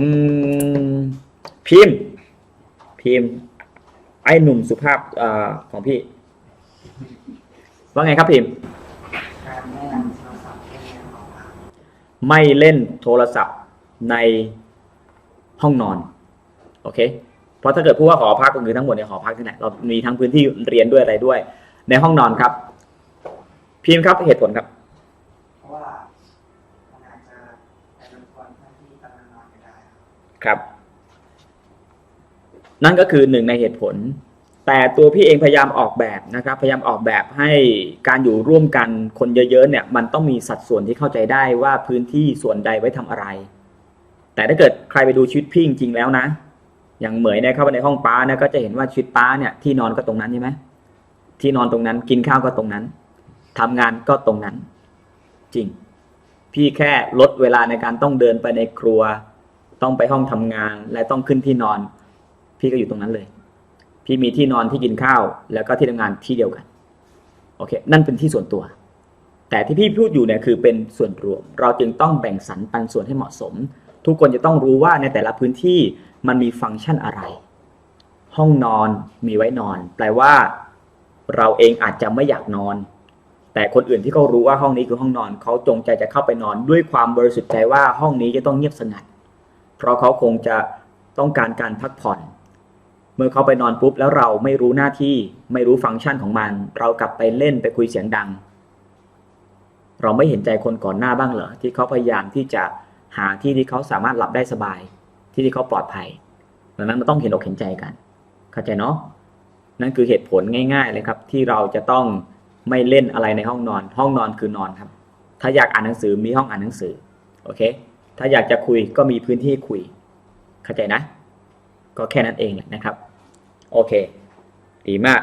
อืมพิมพ์ พิมพ์ ไอ้หนุ่มสุภาพอ่าของพี่ ว่าไงครับพิมพ์ การไม่นำโทรศัพท์เล่นในห้องพักไม่เล่นโทรศัพท์ในห้องนอน โอเค เพราะถ้าเกิดพูดว่าหอพักก็คือทั้งหมดในหอพักที่ไหนเรามีทั้งพื้นที่เรียนด้วยอะไรด้วย ในห้องนอนครับ พิมพ์ครับเหตุผลครับ เพราะว่ามันอาจจะไปรบกวนเพื่อนที่กำลังนอนก็ได้ ครับ นั่นก็คือหนึ่งในเหตุผล แต่ตัวพี่เองพยายามออกแบบนะครับ พยายามออกแบบให้การอยู่ร่วมกันคนเยอะๆเนี่ย มันต้องมีสัดส่วนที่เข้าใจได้ว่าพื้นที่ส่วนใดไว้ทำอะไร แต่ถ้าเกิดใครไปดูชีวิตพี่จริงๆแล้วนะ อย่างเหมยเนี่ยเข้าไปในห้องป้าเนี่ยก็จะเห็นว่าชีวิตป้าเนี่ยที่นอนก็ตรงนั้นใช่ไหมที่นอนตรงนั้น กินข้าวก็ตรงนั้นทำงานก็ตรงนั้น จริง พี่แค่ลดเวลาในการต้องเดินไปในครัว ต้องไปห้องทำงานและต้องขึ้นที่นอน พี่ก็อยู่ตรงนั้นเลย พี่มีที่นอนที่กินข้าว แล้วก็ที่ทำงานที่เดียวกันโอเค นั่นเป็นที่ส่วนตัว แต่ที่พี่พูดอยู่เนี่ยคือเป็นส่วนรวม เราจึงต้องแบ่งสรรปันส่วนให้เหมาะสม ทุกคนจะต้องรู้ว่าในแต่ละพื้นที่มันมีฟังก์ชันอะไร ห้องนอนมีไว้นอน แปลว่า เราเองอาจจะไม่อยากนอน แต่คนอื่นที่เขารู้ว่าห้องนี้คือห้องนอนเขาจงใจจะเข้าไปนอน ด้วยความบริสุทธิ์ใจว่าห้องนี้จะต้องเงียบสงัด เพราะเขาคงจะต้องการการพักผ่อน เมื่อเขาไปนอนปุ๊บแล้วเราไม่รู้หน้าที่ไม่รู้ฟังก์ชันของมัน เรากลับไปเล่นไปคุยเสียงดัง เราไม่เห็นใจคนก่อนหน้าบ้างเหรอที่เขาพยายามที่จะหาที่ที่เขาสามารถหลับได้สบาย ที่ที่เขาปลอดภัยดังนั้นมันต้องเห็นอกเห็นใจกัน เข้าใจเนาะนั่นคือเหตุผลง่าย ๆ เลยครับ ที่เราจะต้องไม่เล่นอะไรในห้องนอน ห้องนอนคือนอนครับ ถ้าอยากอ่านหนังสือมีห้องอ่านหนังสือโอเค ถ้าอยากจะคุยก็มีพื้นที่ให้คุย เข้าใจนะ ก็แค่นั้นเองนะครับ โอเค ดีมาก